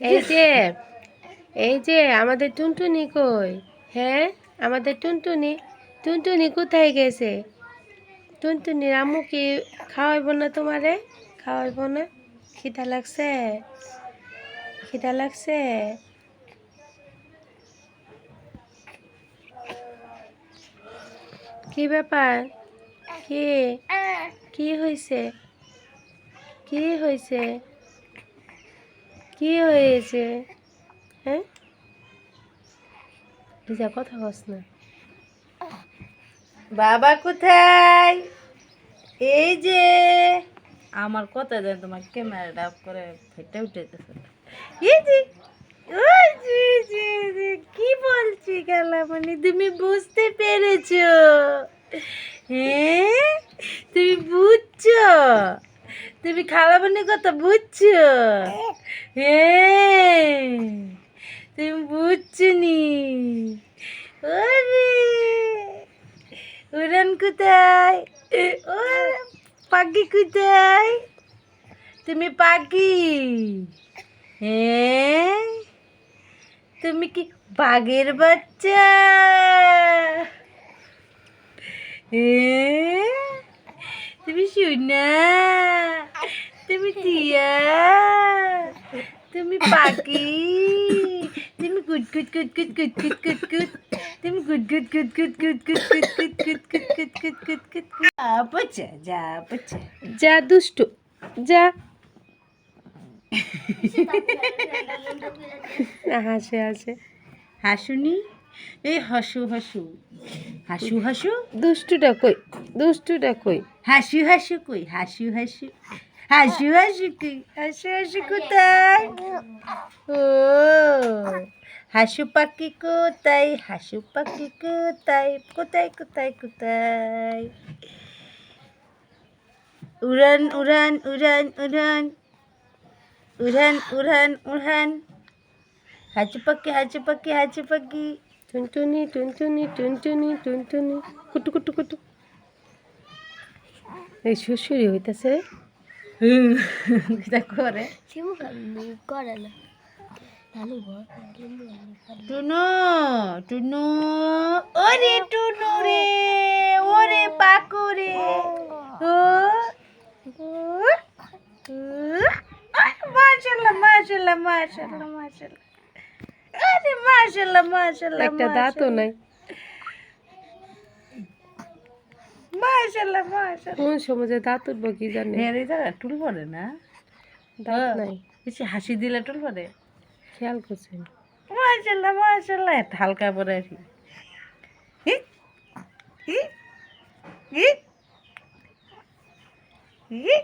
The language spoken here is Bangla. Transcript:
এই যে এই যে আমাদের টুনটুনি কই? হ্যাঁ আমাদের টুনটুনি। টুনটুনি কোথায় গেছে? টুনটুনি আম্মু কি খাওয়াইব না তোমারে? খাওয়াইব না? খিদা লাগছে? খিদা লাগছে? কি ব্যাপার? কি? কি হয়েছে কি হয়েছে কি হয়েছে? হ্যাঁ? লিজা কথা কস না। বাবা কোথায়? এই যে। আমার কথা দেন তোমার ক্যামেরাটা অফ করে ফেটে উঠেতেছে এই যে ওই কি বলছি কালামণি তুমি বুঝতে পেরেছ? হ্যাঁ? তুমি বুঝছ? তুমি খালামণির কথা বুঝছ? হ্যাঁ তুমি বুঝছ নি উড়ান কোথায়? ও পাখি কোথায়? তুমি পাখি? হ্যাঁ তুমি কি বাঘের বাচ্চা? হ্যাঁ তুমি শুনা তুমি টিয়া তুমি পাখি তুমি good good good good good good good good তুমি good good good good good good good good good good good good good good good আপচা যা আপচা যা দুষ্টু যা হাসে হাসে হাসুনি এই হাসু হাসু হাসু হাসু দুষ্টুটা কই দুষ্টুটা কই হাসু হাসু কই হাসু হাসু হাসু হাসু কই হাসু হাসু কোথায়? ও হাসু পাখি কোথায়? হাসু পাখি কোথায়? কোথায় কোথায় কোথায়? উড়ান উড়ান উড়ান উড়ান। উড়ান উড়ান উড়ান। হাঁচু পাখি হাঁচু পাখি হাঁচু পাখি টুনটুনি টুনটুনি টুনটুনি টুনটুনি। কুটু কুটু কুটু। এই শ্বশুরি হইতাছে রে। হুম এটা করে টুনু টুনু ওরে টুনু রে ওরে পাকু রে মাশাল্লাহ মাশাল্লাহ মাশাল্লাহ মাশাল্লাহ আরে মাশাল্লাহ মাশাল্লাহ একটা দাঁতও নাই মাশাল্লাহ মাশাআল্লাহ। কোন সমাজে দাঁত উঠবো কি জানে। হ্যাঁ রে জায়গা টুল পড়ে না? দাঁত নাই। বেশি হাসি দিলে টুল পড়ে খেয়াল করছেন মাশাআল্লাহ মাশাআল্লাহ একটা হালকা পরে আর কি হি, হি, হি,